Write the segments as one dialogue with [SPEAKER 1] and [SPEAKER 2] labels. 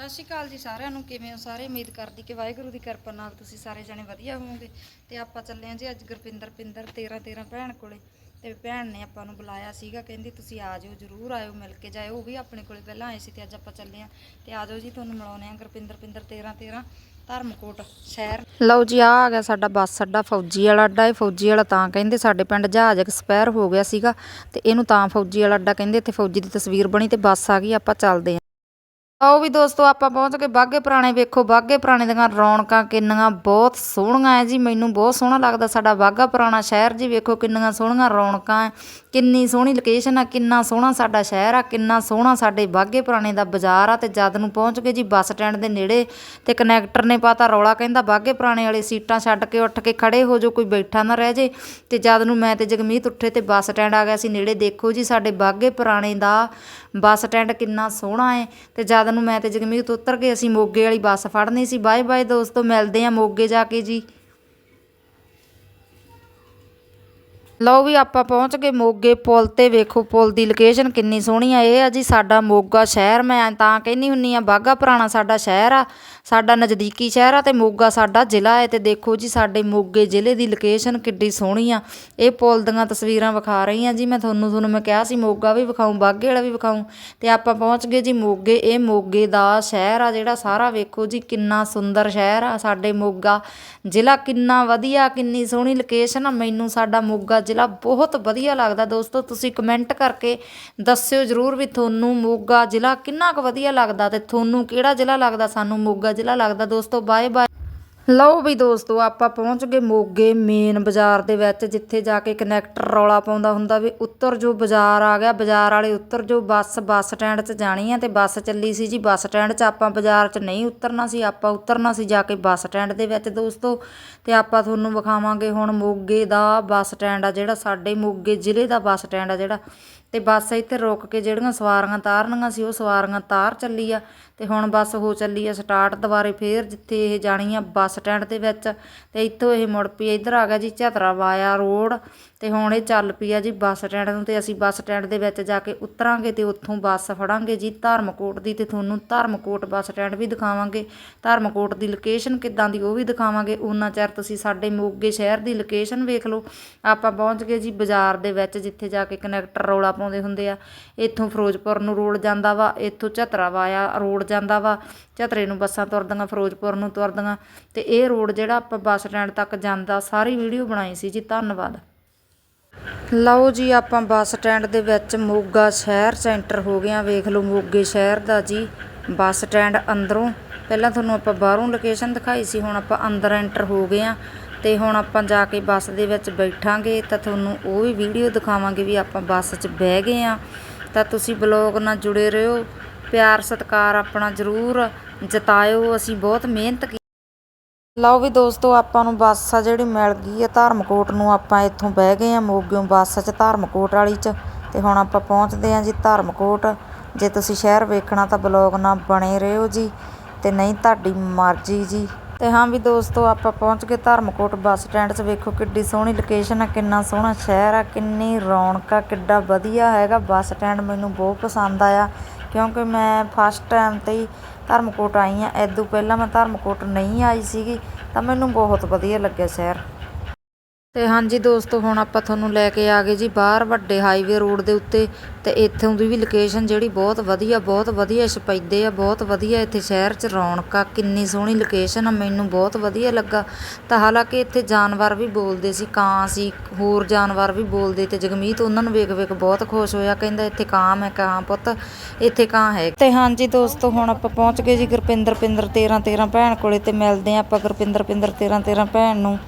[SPEAKER 1] ਸਤਿ ਸ਼੍ਰੀ ਅਕਾਲ ਜੀ ਸਾਰਿਆਂ ਨੂੰ, ਕਿਵੇਂ ਹੋ ਸਾਰੇ? ਉਮੀਦ ਕਰਦੀ ਕਿ ਵਾਹਿਗੁਰੂ ਦੀ ਕਿਰਪਾ ਨਾਲ ਤੁਸੀਂ ਸਾਰੇ ਜਣੇ ਵਧੀਆ ਹੋਵੋਗੇ। ਤੇ ਆਪਾਂ ਚੱਲੇ ਆਂ ਜੀ ਅੱਜ ਗੁਰਪਿੰਦਰ ਪਿੰਦਰ 13 13 ਭੈਣ ਕੋਲੇ। ਤੇ ਭੈਣ ਨੇ ਆਪਾਂ ਨੂੰ ਬੁਲਾਇਆ ਸੀਗਾ, ਕਹਿੰਦੀ ਤੁਸੀਂ ਆ ਜਾਓ ਜਰੂਰ ਆਇਓ, ਮਿਲ ਕੇ ਜਾਇਓ। ਉਹ ਵੀ ਆਪਣੇ ਕੋਲੇ ਪਹਿਲਾਂ ਆਏ ਸੀ ਤੇ ਅੱਜ ਆਪਾਂ ਚੱਲੇ ਆਂ ਤੇ ਆ ਜਾਓ ਜੀ, ਤੁਹਾਨੂੰ ਮਿਲਾਉਂਦੇ ਆਂ ਗੁਰਪਿੰਦਰ ਪਿੰਦਰ 13 13 ਧਰਮਕੋਟ ਸ਼ਹਿਰ। ਲਓ ਜੀ ਆ ਆ ਗਿਆ ਸਾਡਾ ਬੱਸ ਅੱਡਾ ਫੌਜੀ ਵਾਲਾ ਅੱਡਾ। ਇਹ ਫੌਜੀ ਵਾਲਾ ਤਾਂ ਕਹਿੰਦੇ ਸਾਡੇ ਪਿੰਡ ਜਹਾਜ਼ ਐਕਸਪਾਇਰ ਹੋ ਗਿਆ ਸੀਗਾ। ਤੇ ਇਹਨੂੰ ਤਾਂ ਫੌਜੀ ਵਾਲਾ ਅੱਡਾ ਕਹਿੰਦੇ, ਇੱਥੇ ਫੌਜੀ ਦੀ ਤਸਵੀਰ ਬਣੀ ਤੇ ਬੱਸ ਆ ਗਈ, ਆਪਾਂ ਚੱਲਦੇ ਆਂ ਆਓ ਵੀ ਦੋਸਤੋ, ਆਪਾਂ ਪਹੁੰਚ ਕੇ ਬਾਗੇ ਪੁਰਾਣੇ। ਵੇਖੋ ਬਾਗੇ ਪੁਰਾਣੇ ਦੀਆਂ ਰੌਣਕਾਂ ਕਿੰਨੀਆਂ ਬਹੁਤ ਸੋਹਣੀਆਂ ਹੈ ਜੀ। ਮੈਨੂੰ ਬਹੁਤ ਸੋਹਣਾ ਲੱਗਦਾ ਸਾਡਾ ਬਾਗਾ ਪੁਰਾਣਾ ਸ਼ਹਿਰ ਜੀ। ਵੇਖੋ, ਕਿੰਨੀਆਂ ਸੋਹਣੀਆਂ ਰੌਣਕਾਂ ਹੈ ਕਿੰਨੀ ਸੋਹਣੀ ਲੋਕੇਸ਼ਨ ਆ, ਕਿੰਨਾ ਸੋਹਣਾ ਸਾਡਾ ਸ਼ਹਿਰ ਆ, ਕਿੰਨਾ ਸੋਹਣਾ ਸਾਡੇ ਬਾਗੇ ਪੁਰਾਣੇ ਦਾ ਬਾਜ਼ਾਰ ਆ। ਤੇ ਜਦ ਨੂੰ ਪਹੁੰਚ ਕੇ ਜੀ ਬੱਸ ਸਟੈਂਡ ਦੇ ਨੇੜੇ ਤੇ ਕਨੈਕਟਰ ਨੇ ਪਾਤਾ ਰੌਲਾ, ਕਹਿੰਦਾ ਬਾਗੇ ਪੁਰਾਣੇ ਵਾਲੇ ਸੀਟਾਂ ਛੱਡ ਕੇ ਉੱਠ ਕੇ ਖੜੇ ਹੋ ਜੋ ਕੋਈ ਬੈਠਾ ਨਾ ਰਹਿ ਜੇ। ਤੇ ਜਦ ਨੂੰ ਮੈਂ ਤੇ ਜਗਮੀਤ ਉੱਠੇ ਤੇ ਬੱਸ ਸਟੈਂਡ ਆ ਗਿਆ ਸੀ ਨੇੜੇ। ਦੇਖੋ ਜੀ, ਸਾਡੇ ਬਾਗੇ ਪੁਰਾਣੇ ਦਾ ਬੱਸ ਸਟੈਂਡ ਕਿੰਨਾ ਸੋਹਣਾ ਹੈ ਤੇ ਜਦ ਨੂੰ ਮੈਂ ਤੇ ਜਗਮੀਤ ਉਤਰ ਕੇ ਅਸੀਂ ਮੋਗੇ ਵਾਲੀ ਬੱਸ ਫੜਨੀ ਸੀ। ਬਾਏ ਬਾਏ ਦੋਸਤੋ, ਮਿਲਦੇ ਹਾਂ ਮੋਗੇ ਜਾ ਕੇ ਜੀ। ਲਓ ਵੀ ਆਪਾਂ ਪਹੁੰਚ ਗਏ ਮੋਗੇ ਪੁਲ ਤੇ। ਵੇਖੋ ਪੁਲ ਦੀ ਲੋਕੇਸ਼ਨ ਕਿੰਨੀ ਸੋਹਣੀ ਆ। ਇਹ ਆ ਜੀ ਸਾਡਾ ਮੋਗਾ ਸ਼ਹਿਰ। ਮੈਂ ਤਾਂ ਕਹਿੰਦੀ ਹੁੰਨੀ ਆ ਬਾਗਾ ਪੁਰਾਣਾ ਸਾਡਾ ਸ਼ਹਿਰ ਆ। ਸਾਡਾ ਨਜ਼ਦੀਕੀ ਸ਼ਹਿਰ ਆ ਤੇ ਮੋਗਾ ਸਾਡਾ ਜ਼ਿਲ੍ਹਾ ਹੈ ਤੇ ਦੇਖੋ ਜੀ ਸਾਡੇ ਮੋਗੇ ਜ਼ਿਲ੍ਹੇ ਦੀ ਲੋਕੇਸ਼ਨ ਕਿੱਡੀ ਸੋਹਣੀ ਆ। ਇਹ ਪੁਲ ਦੀਆਂ ਤਸਵੀਰਾਂ ਵਿਖਾ ਰਹੀ ਆ ਜੀ ਮੈਂ ਤੁਹਾਨੂੰ। ਤੁਹਾਨੂੰ ਮੈਂ ਕਿਹਾ ਸੀ ਮੋਗਾ ਵੀ ਵਿਖਾਉਂ ਬਾਗੇ ਵਾਲਾ ਵੀ ਵਿਖਾਉਂ ਤੇ ਆਪਾਂ ਪਹੁੰਚ ਗਏ ਜੀ ਮੋਗੇ। ਇਹ ਮੋਗੇ ਦਾ ਸ਼ਹਿਰ ਆ ਜਿਹੜਾ ਸਾਰਾ ਵੇਖੋ ਜੀ ਕਿੰਨਾ ਸੁੰਦਰ ਸ਼ਹਿਰ ਆ। ਸਾਡੇ ਮੋਗਾ ਜ਼ਿਲ੍ਹਾ ਕਿੰਨਾ ਵਧੀਆ, ਕਿੰਨੀ ਸੋਹਣੀ ਲੋਕੇਸ਼ਨ ਆ। ਮੈਨੂੰ ਸਾਡਾ ਮੋਗਾ ਜ਼ਿਲ੍ਹਾ ਬਹੁਤ ਵਧੀਆ ਲੱਗਦਾ ਦੋਸਤੋ, ਤੁਸੀਂ ਕਮੈਂਟ ਕਰਕੇ ਦੱਸਿਓ ਜਰੂਰ ਵੀ ਤੁਹਾਨੂੰ ਮੋਗਾ ਜ਼ਿਲ੍ਹਾ ਕਿੰਨਾ ਕੁ ਵਧੀਆ ਲੱਗਦਾ ਤੇ ਤੁਹਾਨੂੰ ਕਿਹੜਾ ਜ਼ਿਲ੍ਹਾ ਲੱਗਦਾ, ਸਾਨੂੰ ਮੋਗਾ ਜ਼ਿਲ੍ਹਾ ਲੱਗਦਾ ਦੋਸਤੋ ਬਾਏ ਬਾਏ ਲਓ ਵੀ ਦੋਸਤੋ, ਆਪਾਂ ਪਹੁੰਚ ਗਏ ਮੋਗੇ ਮੇਨ ਬਾਜ਼ਾਰ ਦੇ ਵਿੱਚ, ਜਿੱਥੇ ਜਾ ਕੇ ਕਨੈਕਟਰ ਰੌਲਾ ਪਾਉਂਦਾ ਹੁੰਦਾ ਵੀ ਉੱਤਰ ਜੋ ਬਾਜ਼ਾਰ ਆ ਗਿਆ, ਬਾਜ਼ਾਰ ਵਾਲੇ ਉੱਤਰ ਜੋ ਬੱਸ ਬੱਸ ਸਟੈਂਡ 'ਚ ਜਾਣੀ ਆ ਤੇ ਬੱਸ ਚੱਲੀ ਸੀ ਜੀ, ਬੱਸ ਸਟੈਂਡ 'ਚ ਆਪਾਂ ਬਾਜ਼ਾਰ 'ਚ ਨਹੀਂ ਉਤਰਨਾ ਸੀ, ਆਪਾਂ ਉਤਰਨਾ ਸੀ ਜਾ ਕੇ ਬੱਸ ਸਟੈਂਡ ਦੇ ਵਿੱਚ ਦੋਸਤੋ। ਤੇ ਆਪਾਂ ਤੁਹਾਨੂੰ ਵਿਖਾਵਾਂਗੇ ਹੁਣ ਮੋਗੇ ਦਾ ਬੱਸ ਸਟੈਂਡ ਆ ਜਿਹੜਾ, ਸਾਡੇ ਮੋਗੇ ਜ਼ਿਲ੍ਹੇ ਦਾ ਬੱਸ ਸਟੈਂਡ ਆ ਜਿਹੜਾ। ਅਤੇ ਬੱਸ ਇੱਥੇ ਰੁਕ ਕੇ ਜਿਹੜੀਆਂ ਸਵਾਰੀਆਂ ਤਾਰਨੀਆਂ ਸੀ, ਉਹ ਸਵਾਰੀਆਂ ਤਾਰ ਚੱਲੀ ਆ ਅਤੇ ਹੁਣ ਬੱਸ ਹੋ ਚੱਲੀ ਆ ਸਟਾਰਟ ਦੁਬਾਰੇ ਫਿਰ ਜਿੱਥੇ ਇਹ ਜਾਣੀ ਆ ਬੱਸ ਸਟੈਂਡ ਦੇ ਵਿੱਚ ਅਤੇ ਇੱਥੋਂ ਇਹ ਮੁੜ ਪਈ, ਇੱਧਰ ਆ ਗਿਆ ਜੀ ਝਤਰਾ ਵਾਇਆ ਰੋਡ ਅਤੇ ਹੁਣ ਇਹ ਚੱਲ ਪਈ ਆ ਜੀ ਬੱਸ ਸਟੈਂਡ ਨੂੰ ਅਤੇ ਅਸੀਂ ਬੱਸ ਸਟੈਂਡ ਦੇ ਵਿੱਚ ਜਾ ਕੇ ਉਤਰਾਂਗੇ ਅਤੇ ਉੱਥੋਂ ਬੱਸ ਫੜਾਂਗੇ ਜੀ ਧਰਮਕੋਟ ਦੀ ਅਤੇ ਤੁਹਾਨੂੰ ਧਰਮਕੋਟ ਬੱਸ ਸਟੈਂਡ ਵੀ ਦਿਖਾਵਾਂਗੇ। ਧਰਮਕੋਟ ਦੀ ਲੋਕੇਸ਼ਨ ਕਿੱਦਾਂ ਦੀ ਉਹ ਵੀ ਦਿਖਾਵਾਂਗੇ। ਉਹਨਾਂ ਚਿਰ ਤੁਸੀਂ ਸਾਡੇ ਮੋਗੇ ਸ਼ਹਿਰ ਦੀ ਲੋਕੇਸ਼ਨ ਵੇਖ ਲਓ। ਆਪਾਂ ਪਹੁੰਚ ਗਏ ਜੀ ਬਾਜ਼ਾਰ ਦੇ ਵਿੱਚ ਜਿੱਥੇ ਜਾ ਕੇ ਕਨੈਕਟਰ ਰੌਲਾ ਪਾਉਂਦੇ ਹੁੰਦੇ ਆ। ਇੱਥੋਂ ਫਿਰੋਜ਼ਪੁਰ ਨੂੰ ਰੋਡ ਜਾਂਦਾ ਵਾ, ਇੱਥੋਂ ਝਤਰਾ ਵਾਇਆ ਰੋਡ ਜਾਂਦਾ ਵਾ। ਝਤਰੇ ਨੂੰ ਬੱਸਾਂ ਤੁਰਦੀਆਂ, ਫਿਰੋਜ਼ਪੁਰ ਨੂੰ ਤੁਰਦੀਆਂ। ਤੇ ਇਹ ਰੋਡ ਜਿਹੜਾ ਆਪਾਂ ਬੱਸ ਸਟੈਂਡ ਤੱਕ ਜਾਂਦਾ, ਸਾਰੀ ਵੀਡੀਓ ਬਣਾਈ ਸੀ ਜੀ, ਧੰਨਵਾਦ। ਲਓ ਜੀ, ਆਪਾਂ ਬੱਸ ਸਟੈਂਡ ਦੇ ਵਿੱਚ ਮੋਗਾ ਸ਼ਹਿਰ ਸੈਂਟਰ ਹੋ ਗਿਆ। ਵੇਖ ਲਓ ਮੋਗੇ ਸ਼ਹਿਰ ਦਾ ਜੀ, ਬੱਸ ਸਟੈਂਡ ਅੰਦਰੋਂ। ਪਹਿਲਾਂ ਤੁਹਾਨੂੰ ਆਪਾਂ ਬਾਹਰੋਂ ਲੋਕੇਸ਼ਨ ਦਿਖਾਈ ਸੀ, ਹੁਣ ਆਪਾਂ ਅੰਦਰ ਐਂਟਰ ਹੋ ਗਏ ਆ। ਅਤੇ ਹੁਣ ਆਪਾਂ ਜਾ ਕੇ ਬੱਸ ਦੇ ਵਿੱਚ ਬੈਠਾਂਗੇ ਤਾਂ ਤੁਹਾਨੂੰ ਉਹ ਵੀ ਵੀਡੀਓ ਦਿਖਾਵਾਂਗੇ ਵੀ ਆਪਾਂ ਬੱਸ 'ਚ ਬਹਿ ਗਏ ਆ ਤਾਂ ਤੁਸੀਂ ਬਲੌਗ ਨਾਲ ਜੁੜੇ ਰਹੋ। ਪਿਆਰ, ਸਤਿਕਾਰ ਆਪਣਾ ਜ਼ਰੂਰ ਜਤਾਇਓ। ਅਸੀਂ ਬਹੁਤ ਮਿਹਨਤ ਕੀਤੀ ਲਓ ਵੀ ਦੋਸਤੋ, ਆਪਾਂ ਨੂੰ ਬੱਸ ਆ ਜਿਹੜੀ ਮਿਲ ਗਈ ਆ ਧਰਮਕੋਟ ਨੂੰ। ਆਪਾਂ ਇੱਥੋਂ ਬਹਿ ਗਏ ਆ ਮੋਗਿਓਂ ਬੱਸ 'ਚ, ਧਰਮਕੋਟ ਵਾਲੀ 'ਚ। ਤੇ ਹੁਣ ਆਪਾਂ ਪਹੁੰਚਦੇ ਆ ਜੀ ਧਰਮਕੋਟ। ਜੇ ਤੁਸੀਂ ਸ਼ਹਿਰ ਵੇਖਣਾ ਤਾਂ ਬਲੌਗ ਨਾਲ ਬਣੇ ਰਹੋ ਜੀ। ਤੇ ਨਹੀਂ, ਤੁਹਾਡੀ ਮਰਜ਼ੀ ਜੀ। ਤੇ ਹਾਂ ਵੀ ਦੋਸਤੋ, ਆਪਾਂ ਪਹੁੰਚ ਗਏ ਧਰਮਕੋਟ ਬੱਸ ਸਟੈਂਡ 'ਚ। ਵੇਖੋ ਕਿੱਡੀ ਸੋਹਣੀ ਲੋਕੇਸ਼ਨ ਆ, ਕਿੰਨਾ ਸੋਹਣਾ ਸ਼ਹਿਰ ਆ, ਕਿੰਨੀ ਰੌਣਕ ਆ, ਕਿੱਡਾ ਵਧੀਆ ਹੈਗਾ ਬੱਸ ਸਟੈਂਡ ਮੈਨੂੰ ਬਹੁਤ ਪਸੰਦ ਆਇਆ। ਕਿਉਂਕਿ ਮੈਂ ਫਸਟ ਟਾਈਮ ਤੇ ਹੀ ਧਰਮਕੋਟ ਆਈ ਆ। ਐਦੋਂ ਪਹਿਲਾਂ ਮੈਂ ਧਰਮਕੋਟ ਨਹੀਂ ਆਈ ਸੀਗੀ, ਤਾਂ ਮੈਨੂੰ ਬਹੁਤ ਵਧੀਆ ਲੱਗਿਆ ਸ਼ਹਿਰ। ਤੇ ਹਾਂਜੀ ਦੋਸਤੋ, ਹੁਣ ਆਪਾਂ ਤੁਹਾਨੂੰ ਲੈ ਕੇ ਆ ਗਏ ਜੀ ਬਾਹਰ ਵੱਡੇ ਹਾਈਵੇ ਰੋਡ ਦੇ ਉੱਤੇ ਤੇ ਇੱਥੋਂ ਦੀ ਵੀ ਲੋਕੇਸ਼ਨ ਜਿਹੜੀ ਬਹੁਤ ਵਧੀਆ ਬਹੁਤ ਵਧੀਆ ਛਪੈਦੇ ਆ, ਬਹੁਤ ਵਧੀਆ ਇੱਥੇ ਸ਼ਹਿਰ 'ਚ ਰੌਣਕ ਆ, ਕਿੰਨੀ ਸੋਹਣੀ ਲੋਕੇਸ਼ਨ ਆ, ਮੈਨੂੰ ਬਹੁਤ ਵਧੀਆ ਲੱਗਾ। ਤਾਂ ਹਾਲਾਂਕਿ ਇੱਥੇ ਜਾਨਵਰ ਵੀ ਬੋਲਦੇ ਸੀ, ਕਾਂ ਸੀ, ਹੋਰ ਜਾਨਵਰ ਵੀ ਬੋਲਦੇ ਤੇ ਜਗਮੀਤ ਉਹਨਾਂ ਨੂੰ ਵੇਖ ਵੇਖ ਬਹੁਤ ਖੁਸ਼ ਹੋਇਆ, ਕਹਿੰਦਾ ਇੱਥੇ ਕਾਂ ਮੈਂ ਕਾਂ ਪੁੱਤ, ਇੱਥੇ ਕਾਂ ਹੈ। ਤੇ ਹਾਂਜੀ ਦੋਸਤੋ, ਹੁਣ ਆਪਾਂ ਪਹੁੰਚ ਗਏ ਜੀ ਗੁਰਪਿੰਦਰ ਪਿੰਦਰ 13 13 ਭੈਣ ਕੋਲੇ ਤੇ ਮਿਲਦੇ ਆ ਆਪਾਂ ਗੁਰਪਿੰਦਰ ਪਿੰਦਰ 13 13 ਭੈਣ ਨੂੰ।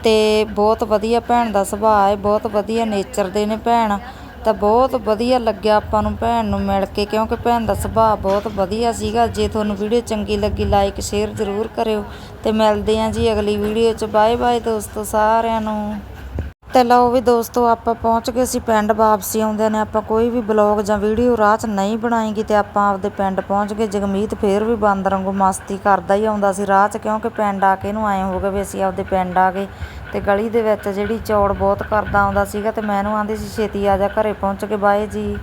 [SPEAKER 1] ਅਤੇ ਬਹੁਤ ਵਧੀਆ ਭੈਣ ਦਾ ਸੁਭਾਅ ਹੈ, ਬਹੁਤ ਵਧੀਆ ਨੇਚਰ ਦੇ ਨੇ ਭੈਣ। ਤਾਂ ਬਹੁਤ ਵਧੀਆ ਲੱਗਿਆ ਆਪਾਂ ਨੂੰ ਭੈਣ ਨੂੰ ਮਿਲ ਕੇ, ਕਿਉਂਕਿ ਭੈਣ ਦਾ ਸੁਭਾਅ ਬਹੁਤ ਵਧੀਆ ਸੀਗਾ। ਜੇ ਤੁਹਾਨੂੰ ਵੀਡੀਓ ਚੰਗੀ ਲੱਗੀ ਲਾਈਕ ਸ਼ੇਅਰ ਜ਼ਰੂਰ ਕਰਿਓ। ਅਤੇ ਮਿਲਦੇ ਹਾਂ ਜੀ ਅਗਲੀ ਵੀਡੀਓ 'ਚ। ਬਾਏ ਬਾਏ ਦੋਸਤੋ ਸਾਰਿਆਂ ਨੂੰ। ਤੇ ਲਓ ਵੀ ਦੋਸਤੋ, ਆਪਾਂ ਪਹੁੰਚ ਗਏ ਸੀ ਪਿੰਡ, ਵਾਪਸੀ ਆਉਂਦੇ ਨੇ, ਆਪਾਂ ਕੋਈ ਵੀ ਬਲੌਗ ਜਾਂ ਵੀਡੀਓ ਰਾਹ 'ਚ ਨਹੀਂ ਬਣਾਏਗੀ ਤੇ ਆਪਾਂ ਆਪਦੇ ਪਿੰਡ ਪਹੁੰਚ ਗਏ। ਜਗਮੀਤ ਫੇਰ ਵੀ ਬਾਂਦਰ ਵਾਂਗੂ ਮਸਤੀ ਕਰਦਾ ਹੀ ਆਉਂਦਾ ਸੀ ਰਾਹ 'ਚ ਕਿਉਂਕਿ ਪਿੰਡ ਆ ਕੇ ਇਹਨੂੰ ਆਏ ਹੋ ਗਏ ਵੀ ਅਸੀਂ ਆਪਦੇ ਪਿੰਡ ਆ ਗਏ ਤੇ ਗਲੀ ਦੇ ਵਿੱਚ ਜਿਹੜੀ ਚੌੜ ਬਹੁਤ ਕਰਦਾ ਆਉਂਦਾ ਸੀਗਾ ਤੇ ਮੈਂ ਇਹਨੂੰ ਆਂਦੀ ਸੀ, ਛੇਤੀ ਆ ਜਾ, ਘਰੇ ਪਹੁੰਚ ਕੇ ਬਾਏ ਜੀ।